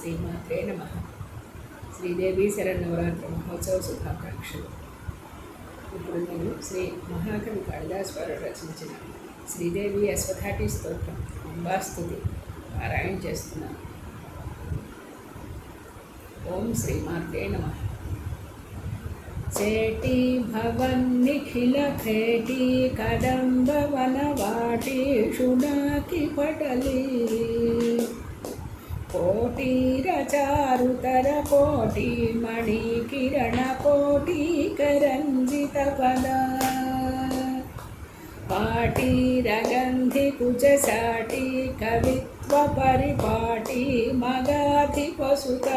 శ్రీమాతే నమ. శ్రీదేవి శరన్నవరాత్రి మహోత్సవ శుభాకాంక్షలు. ఇప్పుడు నేను శ్రీ మహాకవి కాళిదాశ్వరుడు రచించిన శ్రీదేవి అశ్వథాటి స్తోత్రం అంబాస్తుతి పారాయణ చేస్తున్నాను. ఓం శ్రీమాతే నమ. చేటి భవన్నిఖిల ఖేటి కదంబ వనవాటి షునాకి పటలి കോട്ടീരചാരുതര കോട്ടി മണികിരണ കോട്ടീകരഞ്ജിതപദ പാട്ടീരഗന്ധി കുജസാട്ടി കവിത്വ പരിപാട്ടി മഗാധിപസുത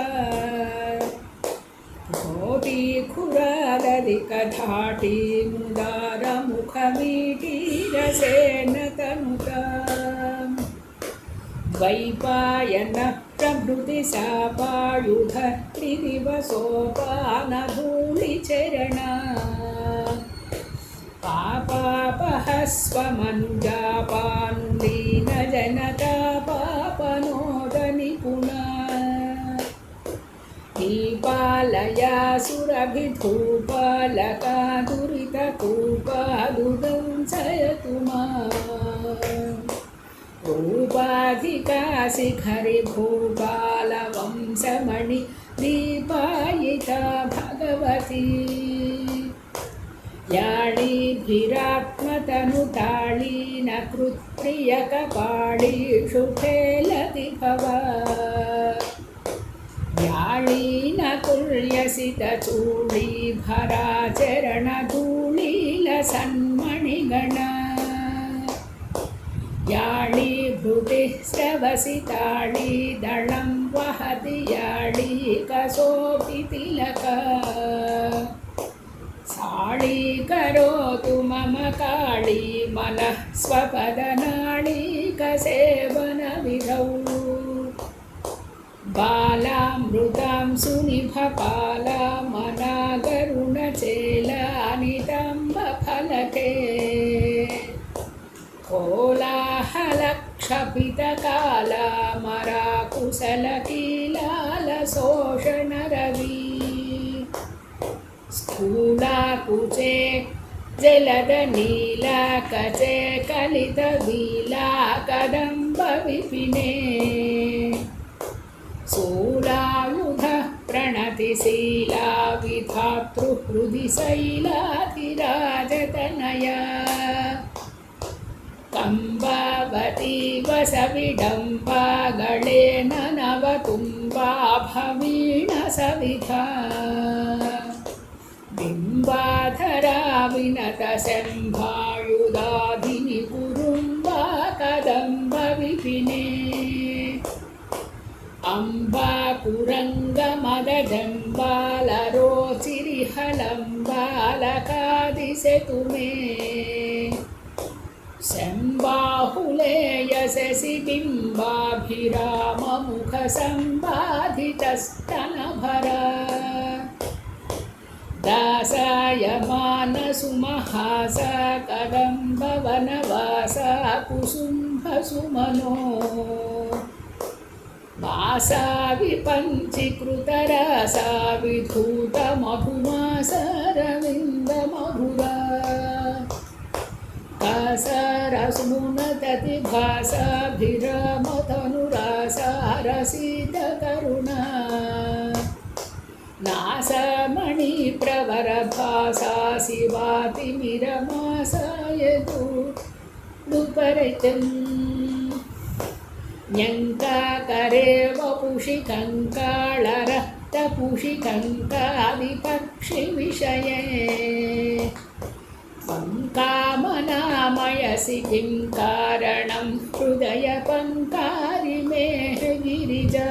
കോട്ടി ഖുരാലതി കഥാട്ടി മുദാര മുഖമീടീരസേന തനുത. वैपायनः ముదార ముఖమీటి రసేన తనుతా ద్వైపాయన ప్రభృతి శాపాయుధ త్రిదివసోపానధూళి చరణ భూపాల వంశమణి పాపనోద నిపుణ దీపాలయాసురభిధూపాలకా దురితకూపాదుదంసయతు మా రూపాధికాశిఖరి భూపాలవంశమణి దీపాయిత భగవతి యాళీభిరాత్మతనుతాళీన కృత్ప్రియకపాళీషు ఫేలతి భవ. యాళీన తుల్యసితచూళీభరాచరణధూళీల సన్మణిగణ. याळी भृतिः स्रवसिताळी दलं वहति याळी कसोऽपि तिलक साळी करोतु मम काळी मनः स्वपदनाळीकसेवनविधौ बालामृतां क्षपित काला स्थूलाकुचे जलदनीलकसे कलितवीलाकदम्बविपिने कदम्ब विपिने। शूलायुधः प्रणतिशीला विधातृहृदि शैलातिराजतनय। ವಂಬವಟಿವಸವಿಡಂಬಗಳೇನ ನವ ತುಂಬಾಭವೀಣ ಸವಿಧ ಬಿಂಬಾಧರಾ ವಿನತ ಶಂಭಾಯುಧಾಧಿನಿ ಕುರುಂಬ ಕದಂಬ ವಿಪಿನೇ ಅಂಬಾ ಕುರಂಗ ಮದ ಜಂಬಾಲರೋ ಸಿರಿಹಲಂಬಾಲಕಾದಿಸೆ ತುಮೇ यशसि बिम्बाभिराममुखसम्बाधितस्तनभर। दासाय मानसुमहासा कदम्बवनवासा कुसुम्भसुमनो वासा विपञ्चीकृतरासा विधूतमधुमासरविन्दमधुरा कासारसुमुनतति भासाभिरमतनुरासारसीतकरुणा नासमणिप्रवरभासा शिवातिमिरमासायतु दुपरितम् न्यङ्काकरे वपुषि कङ्काळरक्तपुषि పంకామనామయసి కిం కారణం హృదయ పంకారి మే గిరిజా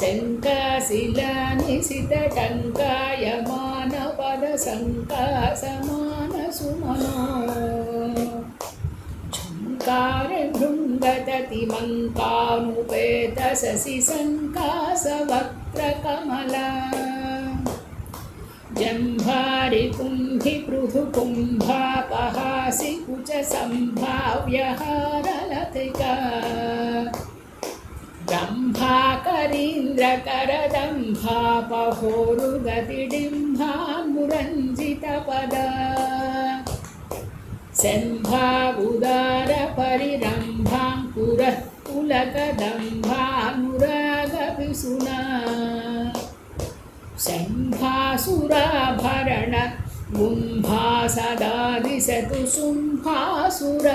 శంకాశిలానిశితటంకాయ మానపద సంకాసమాన సుమనో ఝంకార భృంగతతి మంకానుపేత శశి సంకాస सङ्कासवक्त्रकमला जम्भारिकुम्भि पृथुकुम्भापहासि कुचसम्भाव्यहारलतिका शम्भाकरीन्द्रकरदम्भापहोरुगतिडिम्भामुरञ्जितपदा शम्भाबुदारपरिरम्भाङ्कुरः पुलकदम्भानुरागविसुना शम्भासुराभरण गुम्भा सदा दिशतु शुम्भासुरप्रहरणा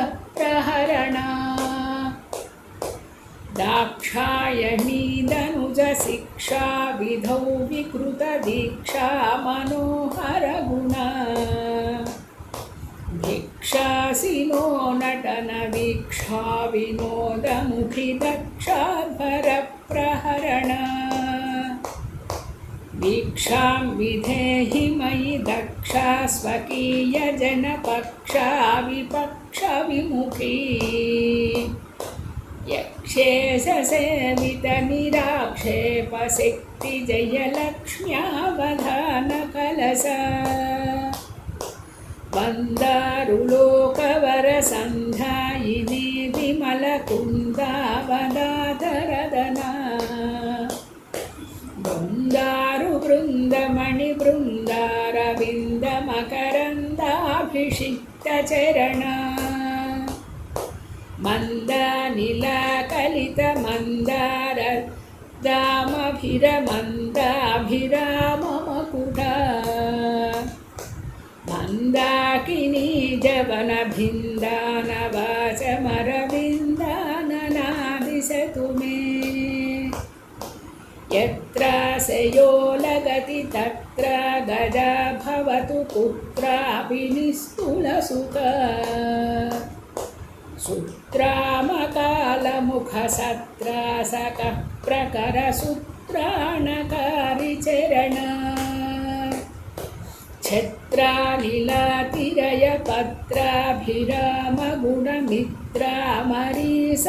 दाक्षायणीदनुजशिक्षा विधौ विकृतदीक्षा मनोहरगुणा भिक्षासिनो नटनवीक्षा विनोदमुखि दक्षाभरप्रहरणा वीक्षां विधेहि मयि दक्षा स्वकीयजनपक्षा विपक्षविमुखी यक्षे ससेवितनिराक्षेपसिक्तिजयलक्ष्म्यावधानकलसा वन्दारुलोकवरसन्धायिनी विमलकुन्दावदाधरदना చరణ. మందానిల కలిత మందార దామభిరమందాభిరామకుట మందాకిని జవన భిందాన వాచమరవిందాననాదిశతు మే యత్రాశయోల गजा भवतु कुत्रापि निस्तुलसुता सूत्रामकालमुखसत्रासकः प्रकरसूत्राणकारिचरण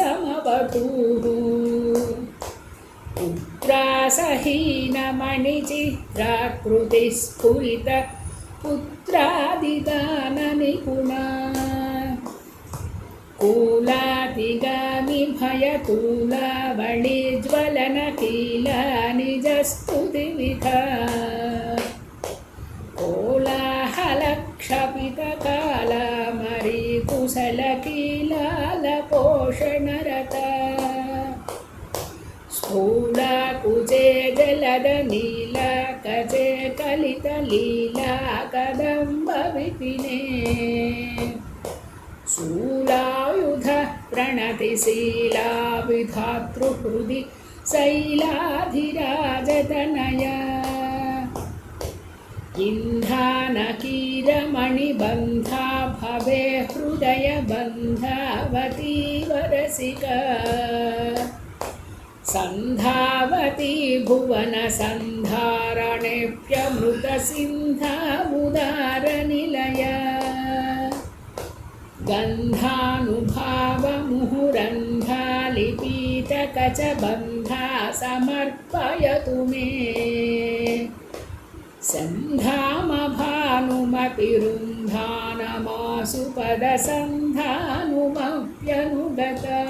छत्रानिलातिरयपत्राभिरामगुणमित्रामरीसमवतुः पुत्रासहीनमणिचित्राकृतिस्फुरित पुत्रादिदाननिपुणा कूलादिगामि भयतूलावणिज्वलनकीला निजस्तुतिविधा कोलाहलक्षपितकालामरीकुशलकीलालपोषणरता ूलकुजे जलदनीलकजे कलितलीला कदम्बमितिने शूलायुधः प्रणतिशीलाविधातृहृदि शैलाधिराजदनय इन्धा नकीरमणिबन्धा भवे हृदय बन्धवतीवरसिक सन्धावती भुवनसन्धारणेऽप्यमृतसिन्धामुदारनिलया गन्धानुभावमुहुरन्धालिपीतकचबन्धा समर्पयतु मे सन्धामभानुमपि रुन्धानमासु पदसन्धानुमप्यनुगता